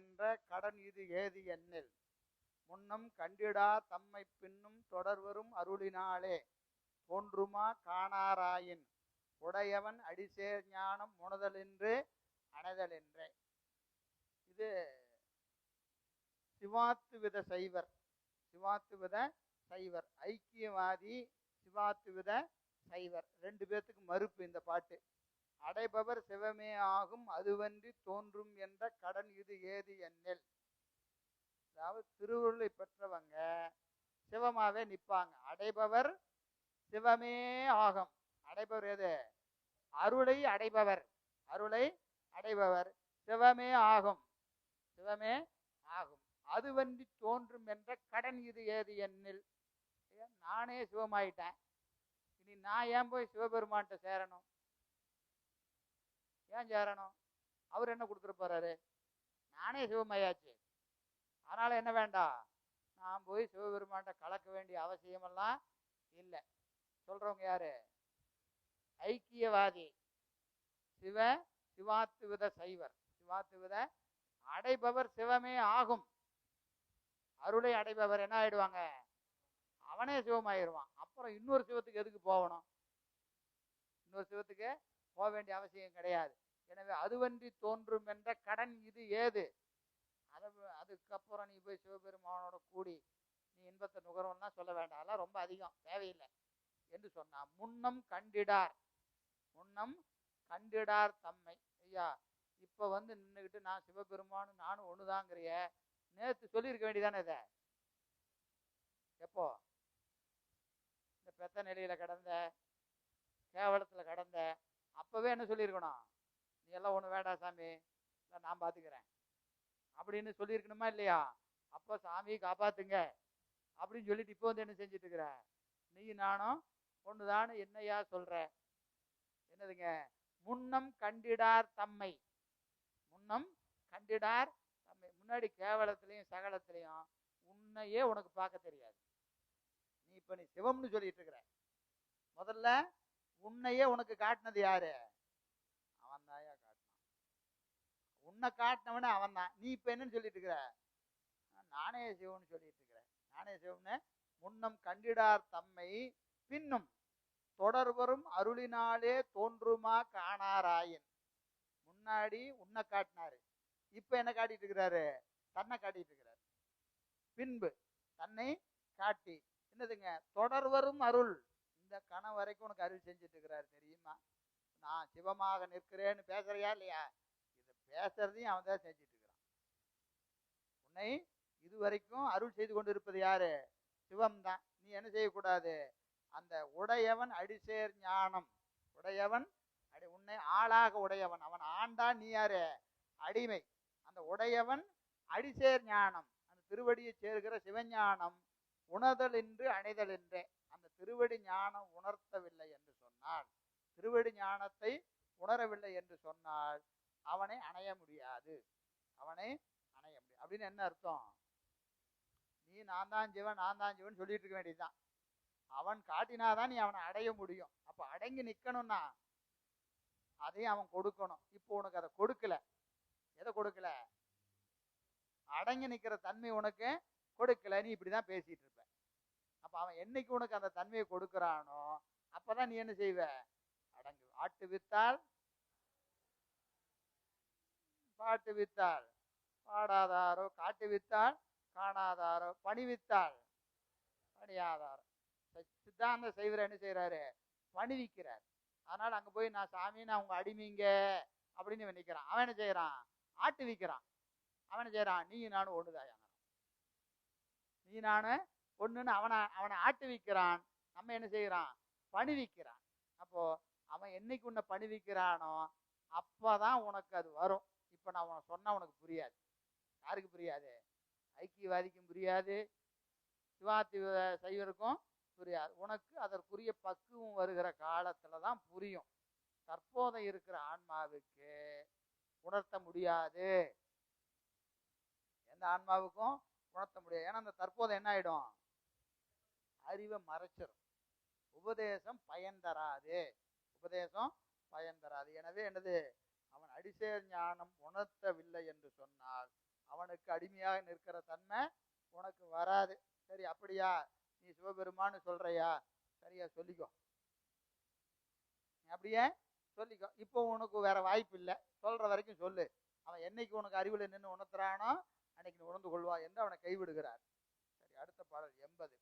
என்ற கடன் இது ஏது என்னில்? முன்னம் கண்டிடா தம்மை பின்னும் தொடர்வரும் அருளினாலே தோன்றுமா காணாராயின்? உடையவன் அடிசேர் ஞானம் உணதலென்று அணைதலென்றே. இது சிவாத்துவித சைவர். சிவாத்துவித சைவர். ஐக்கியவாதி சிவாத்துவித சைவர். ரெண்டு பேர்த்துக்கு மறுப்பு இந்த பாட்டு. அடைபவர் சிவமே ஆகும் அதுவன்றி தோன்றும் என்ற கடன் இது ஏது என்னில்? அதாவது திருவுருளை பெற்றவங்க சிவமாவே நிற்பாங்க. அடைபவர் சிவமே ஆகும். அடைபவர் எது? அருளை அடைபவர். அருளை அடைபவர். சிவமே ஆகும். சிவமே ஆகும். அதுவன்றி தோன்றும் என்ற கடன் இது ஏது என்னில்? நானே சிவமாயிட்டேன். இனி நான் ஏன் போய் சிவபெருமான்கிட்ட சேரணும்? ஏன் சேரணும்? அவர் என்ன கொடுத்துருப்பாரு போறாரு? நானே சிவமயாச்சு. அதனால என்ன வேண்டாம் நான் போய் சிவபெருமான்கிட்ட கலக்க வேண்டிய அவசியமெல்லாம் இல்லை. சொல்றவங்க யாரு? ஐக்கியவாதி. சிவ சிவாத்துவித சைவர். சிவாத்துவித அடைபவர் சிவமே ஆகும். அருளை அடைபவர் என்ன ஆயிடுவாங்க? அவனே சிவமாயிருவான். அப்புறம் இன்னொரு சிவத்துக்கு எதுக்கு போகணும்? இன்னொரு சிவத்துக்கு போக வேண்டிய அவசியம் கிடையாது. எனவே அதுவன்றி தோன்றும் என்ற கடன் இது ஏது? அதை அதுக்கப்புறம் நீ போய் சிவபெருமானோட கூடி நீ இன்பத்தை நுகரணும்னா சொல்ல வேண்டாம். அதெல்லாம் ரொம்ப அதிகம் தேவையில்லை என்று சொன்னா முன்னம் கண்டிடார். முன்னம் கண்டிடார் தம்மை. ஐயா இப்போ வந்து நின்றுக்கிட்டு நான் சிவபெருமானு நானும் ஒண்ணுதாங்கிறிய? நேற்று சொல்லியிருக்க வேண்டியதானே இதை? எப்போ? இந்த பெத்த நிலையில கடந்த கேவலத்துல கடந்த அப்பவே என்ன சொல்லியிருக்கணும்? நீ எல்லாம் ஒன்று வேண்டாம் சாமி இல்லை நான் பார்த்துக்கிறேன் அப்படின்னு சொல்லியிருக்கணுமா இல்லையா? அப்போ சாமி காப்பாத்துங்க. அப்படின்னு சொல்லிட்டு இப்போ வந்து என்ன செஞ்சுட்டு இருக்கிற நீ நானும் ஒண்ணுதான்னு என்னையா சொல்ற? என்னதுங்க? முன்னம் கண்டிடார் தம்மை. முன்னம் கண்டிடார் தம்மை. முன்னாடி கேவலத்திலையும் சகலத்திலையும் உன்னையே உனக்கு பார்க்க தெரியாது. நீ இப்ப நீ சிவம்னு சொல்லிட்டு இருக்கிற முதல்ல உன்னையே உனக்கு காட்டினது யாரு? அவன் தாயா காட்டினான். உன்னை காட்டினவனே அவன் தான். நீ இப்ப என்னன்னு சொல்லிட்டு இருக்கிற? நானே சிவன் சொல்லிட்டு இருக்கிற நானே சிவம்னு முன்னம் கண்டிடார் தம்மை பின்னும் தொடர்வரும் அருளினாலே தோன்றுமா காணாராயின். முன்னாடி உன்னை காட்டினாரு. இப்ப என்ன காட்டிட்டு இருக்கிறாரு? தன்னை காட்டிட்டு இருக்கிறாரு. பின்பு தன்னை காட்டி என்னதுங்க? தொடர்வரும் அருள். இந்த கணம் வரைக்கும் உனக்கு அருள் செஞ்சுட்டு இருக்கிறாரு தெரியுமா? நான் சிவமாக நிற்கிறேன்னு பேசுறியா இல்லையா? இதை பேசுறதையும் அவன் தான் செஞ்சுட்டு இருக்கிறான் உன்னை இதுவரைக்கும் அருள் செய்து கொண்டு இருப்பது யாரு? சிவம் தான் நீ என்ன செய்யக்கூடாது? அந்த உடையவன் அடிசேர் ஞானம். உடையவன் அடி உன்னை ஆளாக உடையவன். அவன் ஆண்டான் நீ யாரு? அடிமை. அந்த உடையவன் அடிசேர் ஞானம். அந்த திருவடியை சேர்கிற சிவஞானம். உணர்தல் என்று அணைதல் என்றே. திருவடி ஞானம் உணர்த்தவில்லை என்று சொன்னால் திருவடி ஞானத்தை உணரவில்லை என்று சொன்னால் அவனை அணைய முடியாது. அவனை அணைய முடியாது. அப்படின்னு என்ன அர்த்தம்? நீ நான் தான் ஜீவன் நான் தான் ஜீவன் சொல்லிட்டு இருக்க வேண்டியதுதான். அவன் காட்டினாதான் நீ அவனை அடைய முடியும். அப்ப அடங்கி நிக்கணும்னா அதையும் அவன் கொடுக்கணும். இப்போ உனக்கு அதை கொடுக்கல. எதை கொடுக்கல? அடங்கி நிக்கிற தன்மை உனக்கு கொடுக்கல. நீ இப்படிதான் பேசிட்டு இருப்ப. அப்ப அவன் என்னைக்கு உனக்கு அந்த தன்மையை கொடுக்கறானோ அப்பதான் நீ என்ன செய்வ? அடங்கு ஆட்டு வித்தால் பாட்டு வித்தால் பாடாதாரோ காட்டு வித்தால் காணாதாரோ பணி வித்தால் பணியாதாரோ. சித்தாந்த செய்வர என்ன செய்யறாரு பணிவிக்கிறார் அதனால அங்க போய் நான் சாமி நான் உங்க அடிமைங்க அப்படின்னு இவன் அவன் என்ன செய்யறான்? ஆட்டு விக்கிறான். அவன் என்ன செய்யறான்? நீ நானும் ஒண்ணுதாயாங்கிறான் நீ நானும் பொண்ணுன்னு அவனை அவனை ஆட்டு விக்கிறான் நம்ம என்ன செய்யறான் பணிவிக்கிறான் அப்போ அவன் என்னைக்கு உன்னை பணிவிக்கிறானோ அப்பதான் உனக்கு அது வரும். இப்ப நான் உனக்கு சொன்னால் உனக்கு புரியாது. யாருக்கு புரியாது? ஐக்கியவாதிக்கும் புரியாது. சிவாத்தி சைவருக்கும் புரியாது. உனக்கு அதற்குரிய பக்குவம் வருகிற காலத்தில் தான் புரியும். தற்போதை இருக்கிற ஆன்மாவுக்கு உணர்த்த முடியாது. எந்த ஆன்மாவுக்கும் உணர்த்த முடியாது. ஏன்னா அந்த தற்போதை என்ன ஆயிடும்? அறிவை மறைச்சிடும் உபதேசம் பயன் தராது. உபதேசம் பயன் தராது. எனவே என்னது? அவன் அடிசே ஞானம் உணர்த்தவில்லை என்று சொன்னால் அவனுக்கு அடிமையாக நிற்கிற தன்மை உனக்கு வராது. சரி அப்படியா? நீ சிவபெருமான்னு சொல்றியா? சரியா சொல்லிக்கோ. நீ அப்படியே சொல்லிக்கோ. இப்போ உனக்கு வேற வாய்ப்பு இல்லை. சொல்ற வரைக்கும் சொல்லு. அவன் என்னைக்கு உனக்கு அறிவில் நின்று உணர்த்துறானோ அன்னைக்கு நீ உணர்ந்து கொள்வா என்று அவனை கைவிடுகிறார். சரி அடுத்த பாடல் எண்பது.